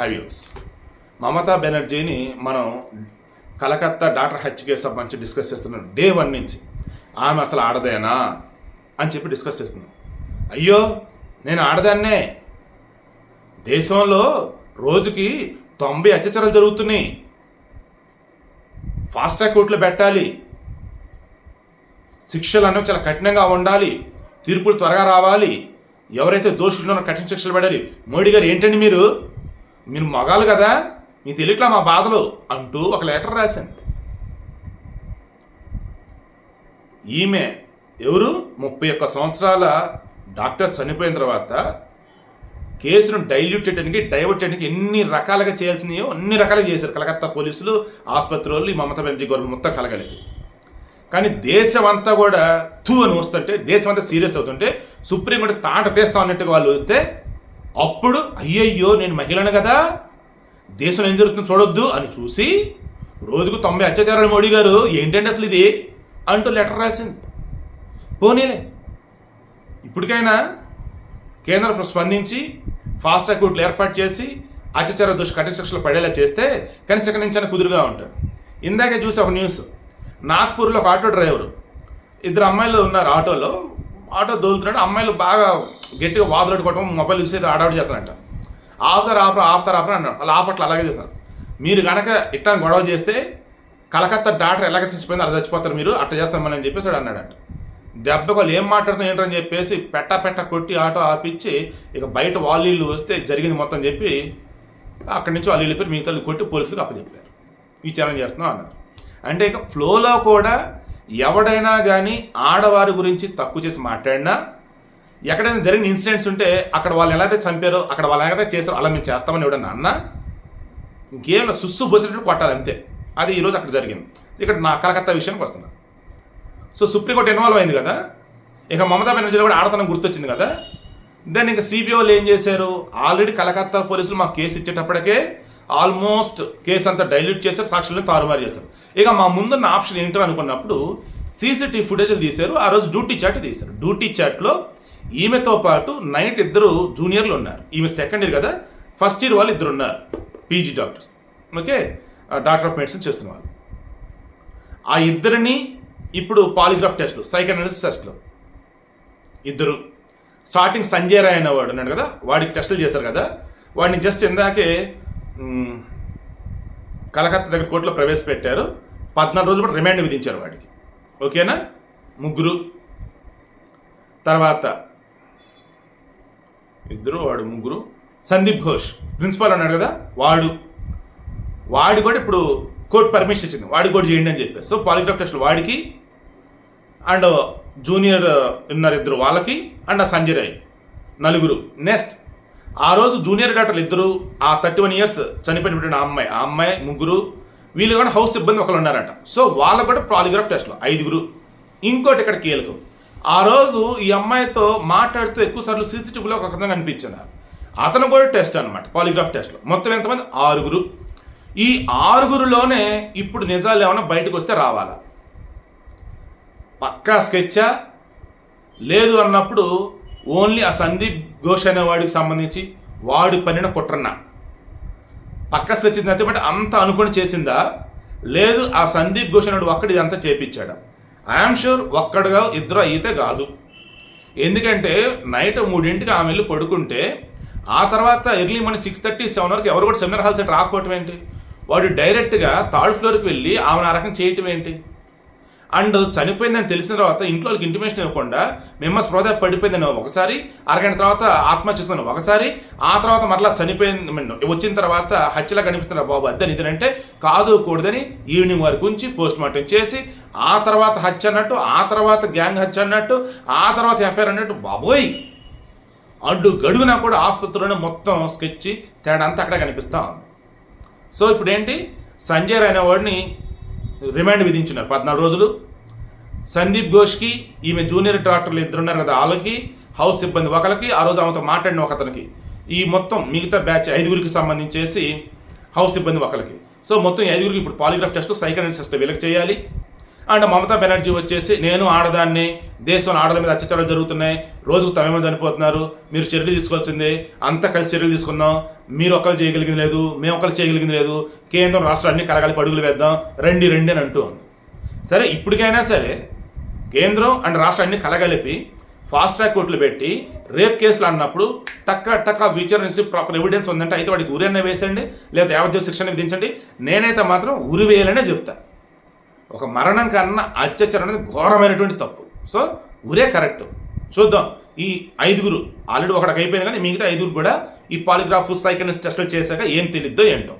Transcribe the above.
హైవ్యూస్. మమతా బెనర్జీని మనం కలకత్తా డాక్టర్ హత్య కేసు సంబంధించి డిస్కస్ చేస్తున్నాం డే వన్ నుంచి ఆమె అసలు ఆడదేనా అని చెప్పి డిస్కస్ చేస్తున్నాం. అయ్యో నేను ఆడదాన్నే. దేశంలో రోజుకి తొంభై అత్యాచారాలు జరుగుతున్నాయి. ఫాస్ట్ ట్రాక్ కోర్టులో పెట్టాలి. శిక్షలు అనేవి చాలా కఠినంగా ఉండాలి. తీర్పులు త్వరగా రావాలి. ఎవరైతే దోషులు ఉన్నారో కఠిన శిక్షలు పడాలి. మోడీ గారు ఏంటండి మీరు? మీరు మగాలు కదా మీ తెలియట్లా మా బాధలు అంటూ ఒక లెటర్ రాసింది ఈమె ఎవరు? ముప్పై ఒక్క సంవత్సరాల డాక్టర్ చనిపోయిన తర్వాత కేసును డైల్యూట్ చేయడానికి డైవర్ట్ చేయడానికి ఎన్ని రకాలుగా చేయాల్సినయో అన్ని రకాలుగా చేశారు. కలకత్తా పోలీసులు ఆసుపత్రి వాళ్ళు ఈ మమతా బెనర్జీ గవర్నమెంట్ మొత్తం కలగలేదు. కానీ దేశం అంతా కూడా తూ అని వస్తుంటే దేశం అంతా సీరియస్ అవుతుంటే సుప్రీంకోర్టు తాట తీస్తాం అన్నట్టుగా వాళ్ళు వస్తే అప్పుడు అయ్యయ్యో నేను మహిళను కదా? దేశంలో ఏం జరుగుతుందో చూడొద్దు అని చూసి రోజుకు తొంభై అత్యాచారాలు మోడీ గారు ఏంటంటే అసలు ఇది? అంటూ లెటర్ రాసింది. పోనీలే. ఇప్పటికైనా కేంద్రం స్పందించి ఫాస్ట్ ట్రాక్ కోర్టులు ఏర్పాటు చేసి అత్యాచార దోష కఠిన శిక్షలు పడేలా చేస్తే కనీసం ఇక్కడి నుంచి కుదురుగా ఉంటారు. ఇందాకే చూసి ఒక న్యూస్. నాగ్పూర్లో ఒక ఆటో డ్రైవరు ఇద్దరు అమ్మాయిలు ఉన్నారు ఆటోలో. ఆటో దోలుతున్నాడు అమ్మాయిలు బాగా గట్టిగా వాదులాడుకోవడం మొబైల్ చూసి ఆడవాడు చేస్తారంట. ఆపుతారు ఆపరా ఆపుతారు ఆపరా అన్నాడు. అలా ఆపట్లు అలాగే చేస్తారు మీరు కనుక ఇట్టా గొడవ చేస్తే కలకత్తా డాక్టర్ ఎలాగ చచ్చిపోయిందో అలా చచ్చిపోతారు మీరు అట్లా చేస్తామని చెప్పేసి వాడు అన్నాడంట. దెబ్బకు వాళ్ళు ఏం మాట్లాడుతున్నా ఏంటని చెప్పేసి పెట్ట పెట్ట కొట్టి ఆటో ఆపిచ్చి ఇక బయట వాళ్ళు వస్తే జరిగింది మొత్తం చెప్పి అక్కడి నుంచి వాళ్ళు వెళ్ళిపోయి మిగతా కొట్టి పోలీసులకు అప్పచెప్పారు. విచారణ చేస్తున్నాం అన్నారు. అంటే ఇక ఫ్లోలో కూడా ఎవడైనా కానీ ఆడవారి గురించి తక్కువ చేసి మాట్లాడినా ఎక్కడైనా జరిగిన ఇన్సిడెంట్స్ ఉంటే అక్కడ వాళ్ళు ఎలా అయితే చంపారో అక్కడ వాళ్ళు ఎలాగైతే చేస్తారో అలా మేము చేస్తామని ఎవడన్నా అన్న ఇంకేమైనా సుస్సు బొసినట్టు కొట్టాలి అంతే. అది ఈరోజు అక్కడ జరిగింది. ఇక్కడ నా కలకత్తా విషయానికి వస్తున్నా. సో సుప్రీంకోర్టు ఇన్వాల్వ్ అయింది కదా? ఇక మమతా బెనర్జీలో కూడా ఆడతనం గుర్తొచ్చింది కదా? దెన్ ఇంకా సిబిఓలు ఏం చేశారు? ఆల్రెడీ కలకత్తా పోలీసులు మాకు కేసు ఇచ్చేటప్పటికే ఆల్మోస్ట్ కేసు అంతా డైల్యూట్ చేశారు సాక్షులను తారుమారు చేశారు. ఇక మా ముందున్న ఆప్షన్ ఏంటో అనుకున్నప్పుడు సీసీటీవీ ఫుటేజ్ తీశారు ఆ రోజు డ్యూటీ చాట్ తీశారు. డ్యూటీ చాట్లో ఈమెతో పాటు నైట్ ఇద్దరు జూనియర్లు ఉన్నారు. ఈమె సెకండ్ ఇయర్ కదా ఫస్ట్ ఇయర్ వాళ్ళు ఇద్దరు ఉన్నారు PG doctors. Okay? Doctor of medicine చేస్తున్న వాళ్ళు ఆ ఇద్దరిని ఇప్పుడు పాలిగ్రాఫ్ టెస్ట్లు సైకనాలిసిస్ టెస్ట్లు. ఇద్దరు. స్టార్టింగ్ సంజయ్ రాయ్ అనేవాడు ఉన్నాడు కదా వాడికి టెస్టులు చేశారు కదా వాడిని జస్ట్ ఇందాకే కలకత్తా దగ్గర కోర్టులో ప్రవేశపెట్టారు. పద్నాలుగు రోజులు కూడా రిమాండ్ విధించారు వాడికి. ఓకేనా? ముగ్గురు. తర్వాత ఇద్దరు వాడు ముగ్గురు. సందీప్ ఘోష్ ప్రిన్సిపాల్ అన్నాడు కదా? వాడు. వాడి కూడా ఇప్పుడు కోర్టు పర్మిషన్ ఇచ్చింది. వాడికి కూడా చేయండి అని చెప్పేసి. సో పాలిగ్రాఫ్ టెస్ట్లు వాడికి అండ్ జూనియర్ ఉన్నారు ఇద్దరు వాళ్ళకి అండ్ ఆ సంజయ్ రాయ్. నలుగురు. నెక్స్ట్ ఆ రోజు జూనియర్ డాక్టర్లు ఇద్దరు ఆ థర్టీ వన్ ఇయర్స్ చనిపోయినటువంటి ఆ అమ్మాయి ఆ అమ్మాయి ముగ్గురు వీళ్ళు కూడా హౌస్ సిబ్బంది ఒకరు ఉన్నారట. సో వాళ్ళకు కూడా పాలిగ్రాఫ్ టెస్ట్లు ఐదుగురు. ఇంకోటి ఇక్కడ కీలకం. ఆ రోజు ఈ అమ్మాయితో మాట్లాడుతూ ఎక్కువ సార్లు సీసీటీవీలో ఒక అతను కనిపించింది అతను కూడా టెస్ట్ అనమాట పాలిగ్రాఫ్ టెస్ట్లో. మొత్తం ఎంతమంది? ఆరుగురు. ఈ ఆరుగురులోనే ఇప్పుడు నిజాలు ఏమైనా బయటకు వస్తే రావాలా? పక్కా స్కెచ్చా? లేదు అన్నప్పుడు ఓన్లీ ఆ సందీప్ ఘోష్ అనేవాడికి సంబంధించి వాడి పనిన కుట్రన్న. పక్క స్కెచ్ అయితే బట్ అంత అనుకొని చేసిందా? లేదు ఆ సందీప్ ఘోష్ అనేవాడు ఒక్కడి ఇదంతా చేపించాడు? ఐఎమ్ షూర్ ఒక్కడుగా ఇద్దరు అయితే కాదు. ఎందుకంటే నైట్ మూడింటికి ఆమె వెళ్ళి పడుకుంటే ఆ తర్వాత early morning six thirty seven వరకు ఎవరు కూడా సెమినార్ హాల్ సెట్ రాకపోవటం ఏంటి? వాడు డైరెక్ట్గా థర్డ్ ఫ్లోర్కి వెళ్ళి ఆమెను ఆ రకం చేయటం ఏంటి? అండ్ చనిపోయిందని తెలిసిన తర్వాత ఇంట్లో వాళ్ళకి ఇంటిమేషన్ ఇవ్వకుండా మేము స్పృహ పడిపోయిందని ఒకసారి అరగంట తర్వాత ఆత్మహత్య చేస్తున్నాను ఒకసారి ఆ తర్వాత మరలా చనిపోయింది వచ్చిన తర్వాత హత్యలా కనిపిస్తున్నారు బాబు అద్దెని ఇదనంటే కాదు కూడదని ఈవినింగ్ వరకు ఉంచి పోస్ట్ మార్టం చేసి ఆ తర్వాత హత్య అన్నట్టు ఆ తర్వాత గ్యాంగ్ హత్య అన్నట్టు ఆ తర్వాత ఎఫ్ఐఆర్ అన్నట్టు బాబోయ్! అడ్డు గడుగునా కూడా ఆసుపత్రిలోనే మొత్తం స్కెచ్ తేడా అంతా అక్కడే కనిపిస్తా ఉంది. సో ఇప్పుడు ఏంటి సంజయ్ అనేవాడిని రిమాండ్ విధించున్నారు పద్నాలుగు రోజులు. సందీప్ ఘోష్కి ఈమె జూనియర్ డాక్టర్లు ఇద్దరున్నారు కదా వాళ్ళకి హౌస్ సిబ్బంది ఒకరికి ఆ రోజు ఆమెతో మాట్లాడిన ఒక అతనికి. ఈ మొత్తం మిగతా బ్యాచ్ ఐదుగురికి సంబంధించేసి హౌస్ సిబ్బంది ఒకరికి సో మొత్తం ఐదుగురికి ఇప్పుడు పాలిగ్రాఫ్ టెస్ట్ సైకల్ టెస్ట్ వీళ్ళకి చేయాలి. అండ్ మమతా బెనర్జీ వచ్చేసి నేను ఆడదాన్ని దేశంలో ఆడల మీద అత్యాచారాలు జరుగుతున్నాయి రోజుకు తమేమో చనిపోతున్నారు మీరు చర్యలు తీసుకోవాల్సిందే అంతా కలిసి చర్యలు తీసుకుందాం మీరు ఒకరు చేయగలిగింది లేదు మేము ఒకరు చేయగలిగింది లేదు కేంద్రం రాష్ట్రాన్ని కలగాలి పడుగులు అడుగులు వేద్దాం రండి రండి అని అంటూ సరే ఇప్పటికైనా సరే కేంద్రం అండ్ రాష్ట్రాన్ని కలగలిపి ఫాస్ట్ ట్రాక్ కోర్టులు పెట్టి రేప్ కేసులు అన్నప్పుడు టక్క టక్క విచారించి ప్రాపర్ ఎవిడెన్స్ ఉందంటే అయితే వాడికి ఉరి అన్న లేదా యావజ్జీవ శిక్షణ విధించండి. నేనైతే మాత్రం ఉరి వేయాలనే చెప్తా. ఒక మరణం కన్నా అత్యాచారం అనేది ఘోరమైనటువంటి తప్పు. సో ఉరే కరెక్ట్. చూద్దాం. ఈ ఐదుగురు ఆల్రెడీ ఒకటికి అయిపోయింది కానీ మిగతా ఐదుగురు కూడా ఈ పాలిగ్రాఫ్ సైకిల్ టెస్టులు చేశాక ఏం తెలియద్దో ఏంటో.